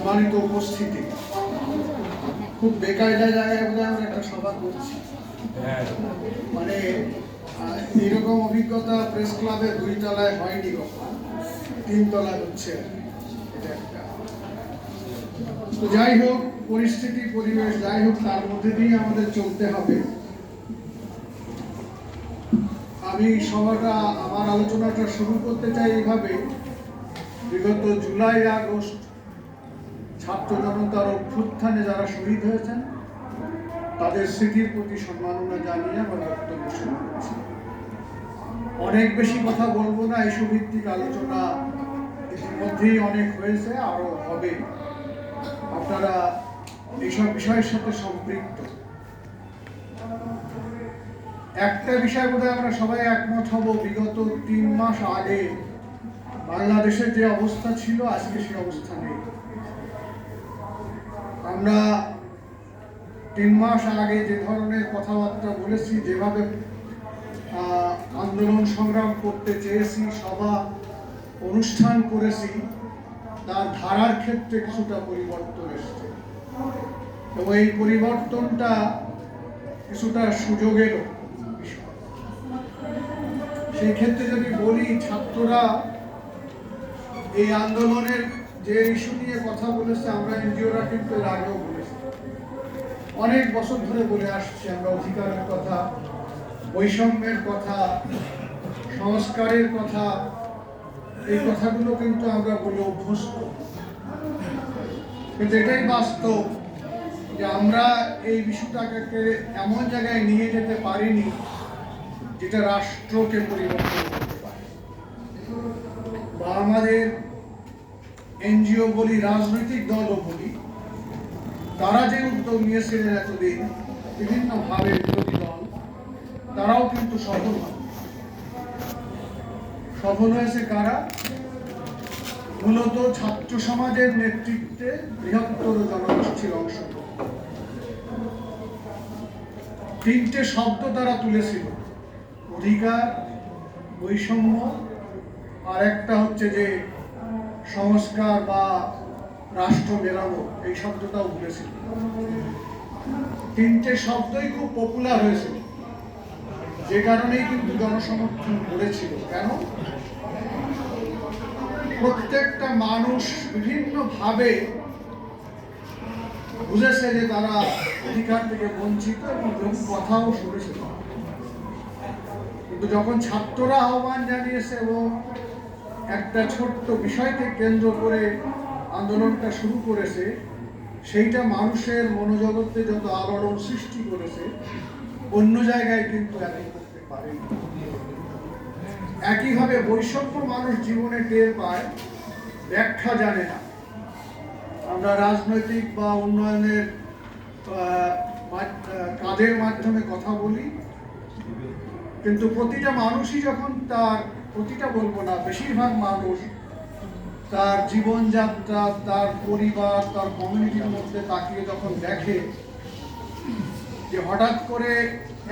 সম্মানিত উপস্থিতি। খুব বেকায়দা জায়গায় বোধহয় আমরা একটা সভা করছি। মানে এরকম অভিজ্ঞতা প্রেস ক্লাবে দুই তলায় হয়নি কখনো। তিন তলায় হচ্ছে এটা একটা। তো যাই হোক পরিস্থিতি পরিবেশ যাই হোক তার মধ্যে দিয়ে আমাদের চলতে হবে। আমি সভাটা আমার আলোচনাটা শুরু করতে চাই এইভাবে। বিগত জুলাই আগস্ট ছাত্র জনতার অভ্যুত্থানে যারা শহীদ হয়েছেন, তাদের স্মৃতির প্রতি সম্মাননা জানিয়ে আমার বক্তব্য শুরু করছি। অনেক বেশি কথা বলব না, এই ভিত্তিক আলোচনা ইতিমধ্যেই অনেক হয়েছে, আরও হবে। আপনারা এইসব বিষয়ের সাথে সম্পৃক্ত। একটা বিষয় বোধহয় আমরা সবাই একমত হব, বিগত তিন মাস আগে বাংলাদেশের যে অবস্থা ছিল, আজকে সেই অবস্থা নেই। আমরা তিন মাস আগে যে ধরনের কথাবার্তা বলেছি, যেভাবে আন্দোলন সংগ্রাম করতে চেয়েছি, সভা, অনুষ্ঠান করেছি, তার ধারার ক্ষেত্রে কিছুটা পরিবর্তন এসছে। এবং এই পরিবর্তনটা কিছুটা সুযোগের সেই ক্ষেত্রে যদি বলি, ছাত্ররা এই আন্দোলনের যে ইস্যু নিয়ে কথা বলেছে, আমরা এনজিওরা কিন্তু এর আগেও বলেছি। অনেক বছর ধরে বলে আসছি আমরা অধিকারের কথা, বৈষম্যের কথা, সংস্কারের কথা। এই কথাগুলো কিন্তু আমরা বলে অভ্যস্ত। কিন্তু এটাই বাস্তব যে আমরা এই বিষয়টাকে এমন জায়গায় নিয়ে যেতে পারিনি যেটা রাষ্ট্রকে পরিবর্তন করতে পারে। বা আমাদের এনজিও বলি, রাজনৈতিক দলও বলি, তারা যে উদ্যোগ নিয়েছিলেন এতদিন বিভিন্নভাবে বিরোধী দল, তারাও কিন্তু সফল হয়। সফল হয়েছে কারা? মূলত ছাত্র সমাজের নেতৃত্বে বৃহত্তর জনগোষ্ঠীর অংশ। তিনটে শব্দ তারা তুলেছিল, অধিকার, বৈষম্য, আর একটা হচ্ছে যে সংস্কার বা রাষ্ট্র মেরামত এই শব্দটাও বলেছিল তিনটে শব্দই খুব পপুলার হয়েছিল। যে কারণেই কিন্তু জনসমর্থন করেছিল। কেন? প্রত্যেকটা মানুষ বিভিন্নভাবে বুঝেছে যে তারা অধিকার থেকে বঞ্চিত এবং কথাও শুনেছিল কিন্তু যখন ছাত্ররা আহ্বান জানিয়েছে এবং একটা ছোট্ট বিষয়কে কেন্দ্র করে আন্দোলনটা শুরু করেছে, সেইটা মানুষের মনোজগতে যত আলোড়ন সৃষ্টি করেছে, অন্য জায়গায় কিন্তু এত করতে পারেনি একইভাবে বৈষম্য মানুষ জীবনে টের পায়, ব্যাখ্যা জানে না। আমরা রাজনৈতিক বা উন্নয়নের কাজের মাধ্যমে কথা বলি, কিন্তু প্রতিটা মানুষই যখন তার প্রতিটা বলব না, বেশিরভাগ মানুষ তার জীবনযাত্রা, তার পরিবার, তার কমিউনিটির মধ্যে তাকিয়ে যখন দেখে যে হঠাৎ করে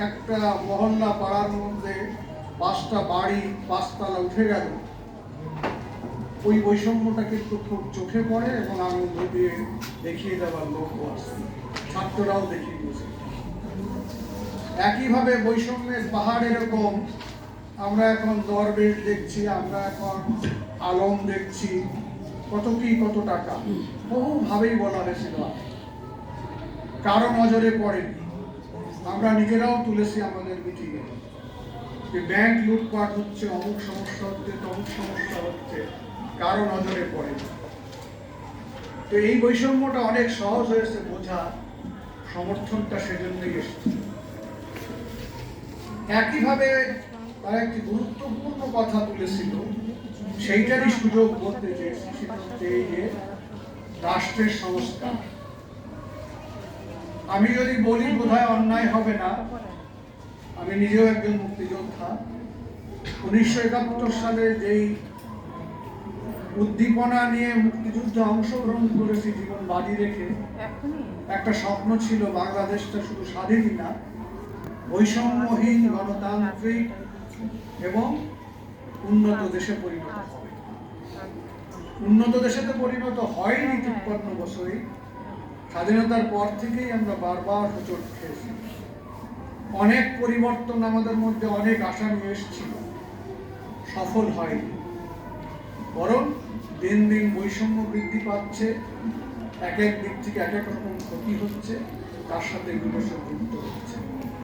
একটা মহল্লা পাড়ার মধ্যে পাঁচটা বাড়ি, পাঁচতলা উঠে গেল, ওই বৈষম্যটা কিন্তু খুব চোখে পড়ে এবং আনন্দ দিয়ে দেখিয়ে দেওয়ার লোকও আছে, ছাত্ররাও দেখিয়ে দিয়েছে। একইভাবে বৈষম্যের পাহাড় এরকম আমরা এখন দরবেশ দেখছি, আমরা এখন আলম দেখছি। কত কি, কত টাকা? বহুভাবেই বলা হয়েছিল কারও নজরে পড়েনি। আমরা নিজেরাও তুলেছি আমাদের মিটিংয়ে যে ব্যাংক লুটপাট হচ্ছে, অমুক সমস্যা হচ্ছে, তমুক সমস্যা হচ্ছে, কারও নজরে পড়েনি। তো এই বৈষম্যটা অনেক সহজ হয়েছে বোঝা। সমর্থনটা সেজন্যই এসেছে। একইভাবে তারা একটি গুরুত্বপূর্ণ কথা তুলেছিল সেইটারই সুযোগ করতে চেয়েছি সেটা হচ্ছে এই যে রাষ্ট্রের সংস্কার। আমি যদি বলি বোধহয় অন্যায় হবে না আমি নিজেও একজন মুক্তিযোদ্ধা। উনিশশো একাত্তর সালে যেই উদ্দীপনা নিয়ে মুক্তিযুদ্ধে অংশগ্রহণ করেছি জীবন বাজি রেখে একটা স্বপ্ন ছিল বাংলাদেশটা শুধু স্বাধীনই না বৈষম্যহীন গণতান্ত্রিক এবং উন্নত দেশে পরিণত হবে। উন্নত দেশে তো পরিণত হয়নি ঠিক তেপ্পান্ন বছরে। স্বাধীনতার পর থেকেই আমরা বারবার হোঁচট খেয়েছি। অনেক পরিবর্তন আমাদের মধ্যে অনেক আশা নিয়ে এসেছিল। সফল হয়নি। বরং দিন দিন বৈষম্য বৃদ্ধি পাচ্ছে এক এক দিক থেকে এক এক রকম ক্ষতি হচ্ছে তার সাথে এগুলো যুক্ত হচ্ছে।